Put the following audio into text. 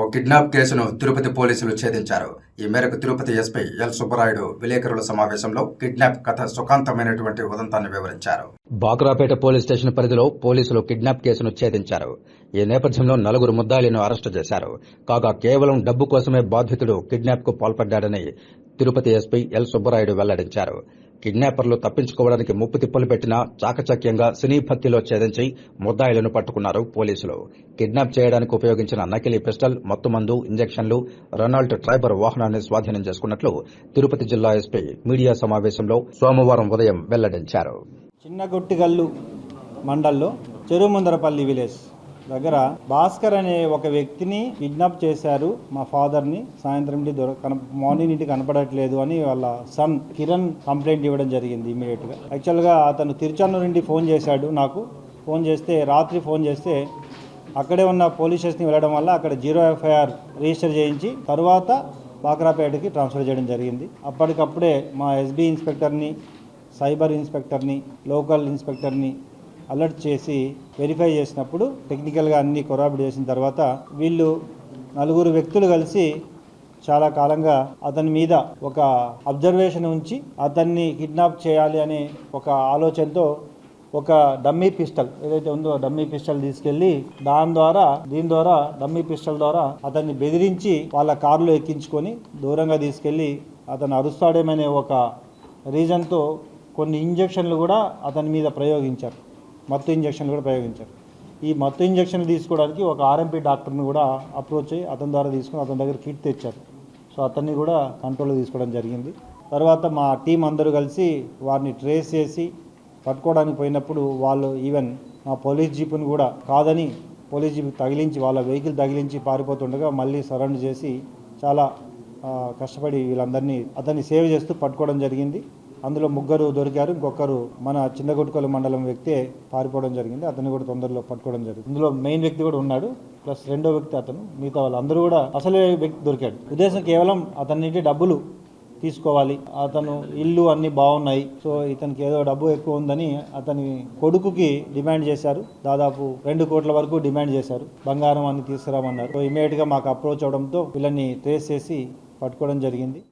ఓ kidnap కేసును తిరుపతి పోలీసులు ఛేదించారు. ఈ మేరకు తిరుపతి ఎస్పీ ఎల్ సుబ్బరాయుడు విలేకరుల సమావేశంలో కిడ్నాప్ కథ సుఖాంతమైనటువంటి ఉదంతాన్ని వివరించారు. బాకురాపేట పోలీస్ స్టేషన్ పరిధిలో పోలీసులు కిడ్నాప్ కేసును ఛేదించారు. ఈ నేపథ్యంలో నలుగురు ముద్దాయిలను అరెస్టు చేశారు. కాగా కేవలం డబ్బు కోసమే బాధితుడు కిడ్నాప్కు పాల్పడ్డాడని తిరుపతి ఎస్పీ ఎల్ సుబ్బరాయుడు వెల్లడించారు. కిడ్నాపర్లు తప్పించుకోవడానికి ముప్పు తిప్పలు పెట్టినా చాకచక్యంగా సినీ భక్తిలో ఛేదించి ముద్దాయిలను పట్టుకున్నారు పోలీసులు. కిడ్నాప్ చేయడానికి ఉపయోగించిన నకిలీ పిస్టల్ మత్తుమందు ఇంజెక్షన్లు రొనాల్డ్ ట్రైబర్ వాహనాన్ని స్వాధీనం చేసుకున్నట్లు తిరుపతి జిల్లా ఎస్పీ మీడియా సమావేశంలో సోమవారం ఉదయం వెల్లడించారు. చిన్నగొట్టిగల్లు మండల్లో చెరుముందరపల్లి విలేజ్. దగ్గర భాస్కర్ అనే ఒక వ్యక్తిని కిడ్నాప్ చేశారు. మా ఫాదర్ని సాయంత్రం ఇంటి దొరక మార్నింగ్ ఇంటి కనపడట్లేదు అని వాళ్ళ సన్ కిరణ్ కంప్లైంట్ ఇవ్వడం జరిగింది ఇమీడియట్గా. యాక్చువల్గా అతను తిరుచానూరు నుండి ఫోన్ చేశాడు నాకు. ఫోన్ చేస్తే రాత్రి ఫోన్ చేస్తే అక్కడే ఉన్న పోలీస్ స్టేషన్కి వెళ్ళడం వల్ల అక్కడ జీరో ఎఫ్ఐఆర్ రిజిస్టర్ చేయించి తర్వాత బాక్రాపేటకి ట్రాన్స్ఫర్ చేయడం జరిగింది. అప్పటికప్పుడే మా ఎస్బీ ఇన్స్పెక్టర్ని సైబర్ ఇన్స్పెక్టర్ని లోకల్ ఇన్స్పెక్టర్ని అలర్ట్ చేసి వెరిఫై చేసినప్పుడు టెక్నికల్గా అన్ని కొరాబిట్ చేసిన తర్వాత వీళ్ళు నలుగురు వ్యక్తులు కలిసి చాలా కాలంగా అతని మీద ఒక అబ్జర్వేషన్ ఉంచి అతన్ని కిడ్నాప్ చేయాలి అనే ఒక ఆలోచనతో ఒక డమ్మీ పిస్టల్ ఏదైతే ఉందో డమ్మీ పిస్టల్ తీసుకెళ్ళి దాని ద్వారా దీని ద్వారా డమ్మీ పిస్టల్ ద్వారా అతన్ని బెదిరించి వాళ్ళ కారులో ఎక్కించుకొని దూరంగా తీసుకెళ్ళి అతను అరుస్తాడేమనే ఒక రీజన్తో కొన్ని ఇంజక్షన్లు కూడా అతని మీద ప్రయోగించారు. మత్తు ఇంజక్షన్లు కూడా ప్రయోగించారు. ఈ మత్తు ఇంజక్షన్ తీసుకోవడానికి ఒక ఆర్ఎంపీ డాక్టర్ని కూడా అప్రోచ్ అయ్యి అతని ద్వారా తీసుకుని అతని దగ్గర కిట్ తెచ్చారు. సో అతన్ని కూడా కంట్రోల్లో తీసుకోవడం జరిగింది. తర్వాత మా టీం అందరూ కలిసి వారిని ట్రేస్ చేసి పట్టుకోవడానికి పోయినప్పుడు వాళ్ళు ఈవెన్ మా పోలీస్ జీపుని కూడా కాదని పోలీస్ జీప్ తగిలించి వాళ్ళ వెహికల్ తగిలించి పారిపోతుండగా మళ్ళీ సరౌండ్ చేసి చాలా కష్టపడి వీళ్ళందరినీ అతన్ని సేవ్ చేస్తూ పట్టుకోవడం జరిగింది. అందులో ముగ్గురు దొరికారు ఇంకొకరు మన చిన్నగొట్టుకోలు మండలం వ్యక్తే పారిపోవడం జరిగింది. అతన్ని కూడా తొందరలో పట్టుకోవడం జరిగింది. ఇందులో మెయిన్ వ్యక్తి కూడా ఉన్నాడు ప్లస్ రెండో వ్యక్తి అతను. మిగతా వాళ్ళు అందరూ కూడా అసలే వ్యక్తి దొరికాడు. ఉద్దేశం కేవలం అతని నుండి డబ్బులు తీసుకోవాలి. అతను ఇల్లు అన్ని బాగున్నాయి సో ఇతనికి ఏదో డబ్బు ఎక్కువ ఉందని అతని కొడుకుకి డిమాండ్ చేశారు. దాదాపు రెండు కోట్ల వరకు డిమాండ్ చేశారు. బంగారం అన్ని తీసుకురామన్నారు. సో ఇమీడియట్గా మాకు అప్రోచ్ అవడంతో వీళ్ళని ట్రేస్ చేసి పట్టుకోవడం జరిగింది.